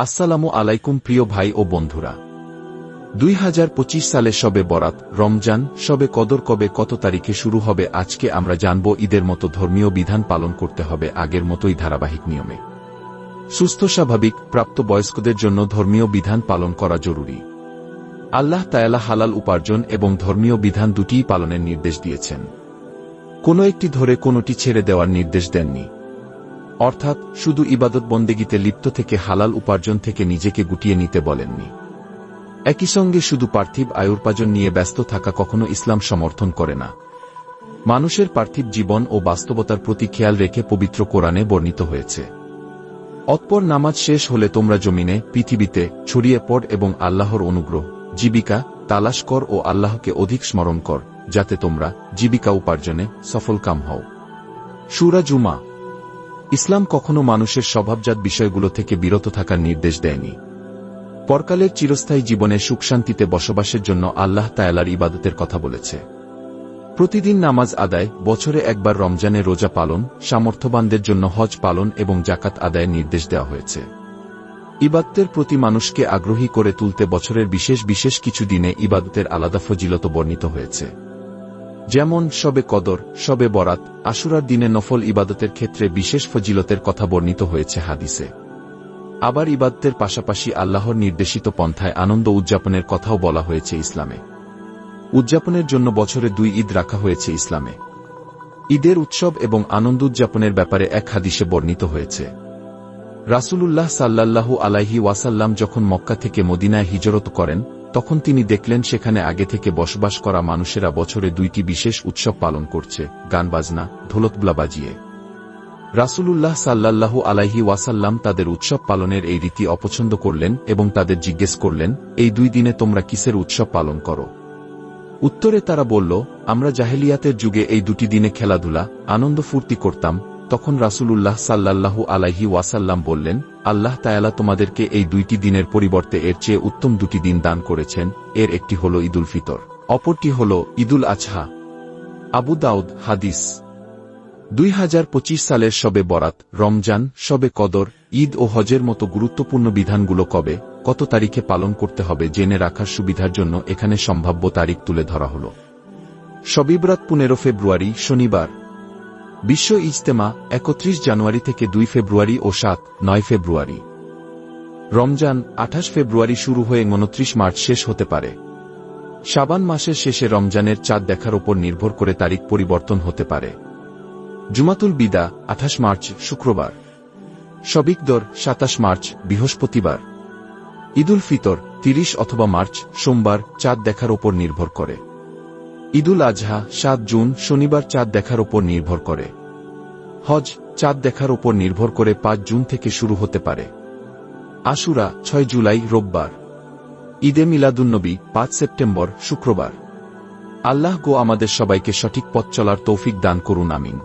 আসসালামু আলাইকুম প্রিয় ভাই ও বন্ধুরা। দুই হাজার পঁচিশ সালে সবে বরাত, রমজান, সবে কদর কবে কত তারিখে শুরু হবে আজকে আমরা জানব ঈদের মতো ধর্মীয় বিধান পালন করতে হবে আগের মতোই ধারাবাহিক নিয়মে। সুস্থ, স্বাভাবিক প্রাপ্ত বয়স্কদের জন্য ধর্মীয় বিধান পালন করা জরুরি। আল্লাহ তায়ালা হালাল উপার্জন এবং ধর্মীয় বিধান দুটিই পালনের নির্দেশ দিয়েছেন। কোনো একটি ধরে কোনোটি ছেড়ে দেওয়ার নির্দেশ দেননি। অর্থাৎ, শুধু ইবাদত বন্দেগিতে লিপ্ত থেকে হালাল উপার্জন থেকে নিজেকে গুটিয়ে নিতে বলেননি। একই সঙ্গে শুধু পার্থিব আয়ুর্পাজন নিয়ে ব্যস্ত থাকা কখনো ইসলাম সমর্থন করে না। মানুষের পার্থিব জীবন ও বাস্তবতার প্রতি খেয়াল রেখে পবিত্র কোরআনে বর্ণিত হয়েছে। অতপর নামাজ শেষ হলে তোমরা জমিনে, পৃথিবীতে, ছড়িয়ে পড় এবং আল্লাহর অনুগ্রহ, জীবিকা, তালাশ কর ও আল্লাহকে অধিক স্মরণ কর, যাতে তোমরা জীবিকা উপার্জনে সফলকাম হও। সুরা জুমা ইসলাম কখনো মানুষের স্বভাবজাত বিষয়গুলো থেকে বিরত থাকার নির্দেশ দেয়নি। পরকালের চিরস্থায়ী জীবনে সুখশান্তিতে বসবাসের জন্য আল্লাহ তায়ালার ইবাদতের কথা বলেছে। প্রতিদিন নামাজ আদায়, বছরে একবার রমজানে রোজা পালন, সামর্থ্যবানদের জন্য হজ পালন এবং জাকাত আদায়ের নির্দেশ দেওয়া হয়েছে। ইবাদতের প্রতি মানুষকে আগ্রহী করে তুলতে বছরের বিশেষ বিশেষ কিছু দিনে ইবাদতের আলাদা ফজিলত বর্ণিত হয়েছে। যেমন সবে কদর, সবে বরাত আশুরার দিনে নফল ইবাদতের ক্ষেত্রে বিশেষ ফজিলতের কথা বর্ণিত হয়েছে হাদিসে। আবার ইবাদতের পাশাপাশি আল্লাহর নির্দেশিত পন্থায় আনন্দ উদযাপনের কথাও বলা হয়েছে ইসলামে। উদযাপনের জন্য বছরে দুই ঈদ রাখা হয়েছে ইসলামে। ঈদের উৎসব এবং আনন্দ উদযাপনের ব্যাপারে এক হাদিসে বর্ণিত হয়েছে। রাসূলুল্লাহ সাল্লাল্লাহু আলাইহি ওয়াসাল্লাম যখন মক্কা থেকে মদিনায় হিজরত করেন তখন তিনি দেখলেন সেখানে আগে থেকে বসবাস করা মানুষেরা বছরে দুইটি বিশেষ উৎসব পালন করছে গান বাজনা ঢোলকবলা বাজিয়ে। রাসূলুল্লাহ সাল্লাল্লাহু আলাইহি ওয়াসাল্লাম তাদের উৎসব পালনের এই রীতি অপছন্দ করলেন এবং তাদের জিজ্ঞেস করলেন, এই দুই দিনে তোমরা কিসের উৎসব পালন করো? উত্তরে তারা বলল, আমরা জাহেলিয়াতের যুগে এই দুটি দিনে খেলাধুলা, আনন্দ ফুর্তি করতাম তখন রাসূলুল্লাহ সাল্লাল্লাহু আলাইহি ওয়াসাল্লাম বললেন, আল্লাহ তায়ালা তোমাদেরকে এই দুইটি দিনের পরিবর্তে এর চেয়ে উত্তম দুটি দিন দান করেছেন, এর একটি হল ঈদুল ফিতর, অপরটি হল ঈদুল আজহা। আবু দাউদ, হাদিস। দুই হাজার পঁচিশ সালের সবে বরাত, রমজান সবে কদর, ঈদ ও হজের মতো গুরুত্বপূর্ণ বিধানগুলো কবে, কত তারিখে পালন করতে হবে জেনে রাখার সুবিধার জন্য এখানে সম্ভাব্য তারিখ তুলে ধরা হল। সবিবরাত পনেরো ফেব্রুয়ারি, শনিবার। বিশ্ব ইজতেমা একত্রিশ জানুয়ারি থেকে দুই ফেব্রুয়ারি ও সাত, নয় ফেব্রুয়ারি। রমজান আঠাশ ফেব্রুয়ারি শুরু হয়ে উনত্রিশ মার্চ শেষ হতে পারে। শাবান মাসের শেষে রমজানের চাঁদ দেখার ওপর নির্ভর করে তারিখ পরিবর্তন হতে পারে। জুমাতুল বিদা, আঠাশ মার্চ, শুক্রবার। সবিকদর সাতাশ মার্চ, বৃহস্পতিবার। ঈদুল ফিতর, তিরিশ অথবা মার্চ, সোমবার, চাঁদ দেখার ওপর নির্ভর করে। ঈদুল আজহা, সাত জুন, শনিবার চাঁদ দেখার ওপর নির্ভর করে। হজ, চাঁদ দেখার ওপর নির্ভর করে পাঁচ জুন থেকে শুরু হতে পারে। আশুরা, ছয় জুলাই, রোববার। ঈদে মিলাদুন্নবী, পাঁচ সেপ্টেম্বর, শুক্রবার। আল্লাহ গো আমাদের সবাইকে সঠিক পথ চলার তৌফিক দান করুন, আমিন।